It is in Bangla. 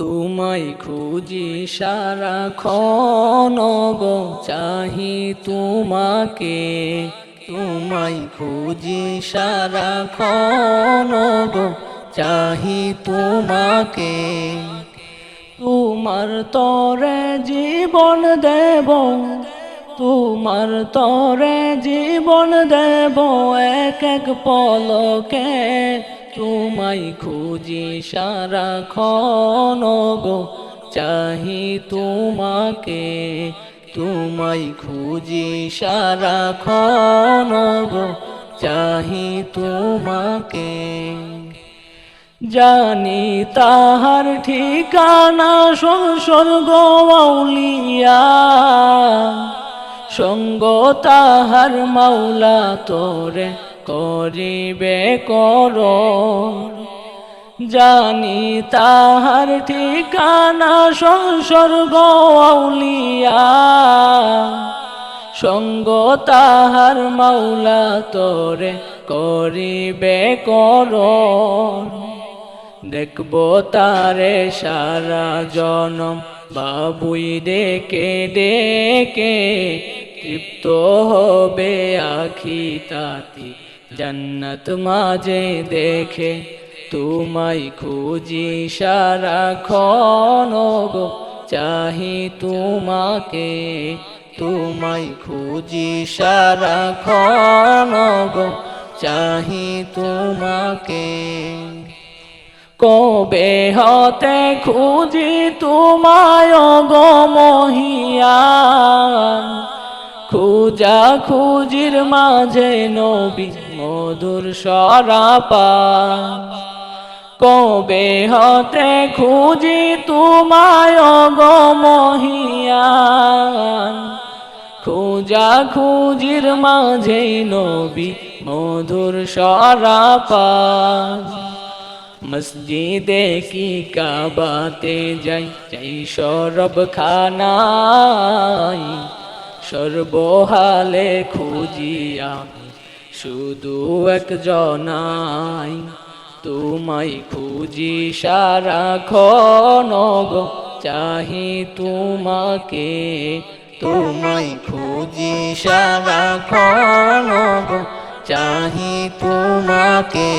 তোমায় খুঁজি সারা গো, চাহি তোমাকে। তোমায় খুঁজি সারা গো, চাহি তোমাকে। তোমার তরে জীবন দেব তোমার তরে জীবন দেব এক এক পলকে। তোমায় খুঁজি সারাক্ষণ গো, চাহি তোমাকে। তোমায় খুঁজি সারাক্ষণ গো, চাহি তোমাকে। জানি তাহার ঠিকানা সংসর্গ আউলিয়া সঙ্গ তাহার মাওলা তোরে করিবে কর। জানি তাহার ঠিকানা সংসর্গ আউলিয়া। সঙ্গ তাহার মাওলা তোরে করিবে কর। দেখব তারে সারা জনম, বাবুই ডেকে ডেকে তৃপ্ত হবে আখি তাতি। জন্নত মাঝে দেখে তোমায় খুঁজি সারা গো। চাহি তোমাকে, তোমায় খুঁজি সারা গো। চাহি তোমাকে। কবে হতে খুঁজি তোমায় গো মহিয়ান খুজা খুজির মাঝে নবী মধুর সরাপা। কবে হতে খুঁজি তোমায় গো মহিয়ান? খুজা খুজির মাঝে নবী মধুর সরাপা। মসজিদে কি কাবাতে যাই যাই সরব খানাই সর্বহালে খুঁজি আমি, শুধু এক জনাই। তোমায় খুঁজি সারা খন গো, চাহি তোমাকে। তোমায় খুঁজি সারা খন গো, চাহি তোমাকে।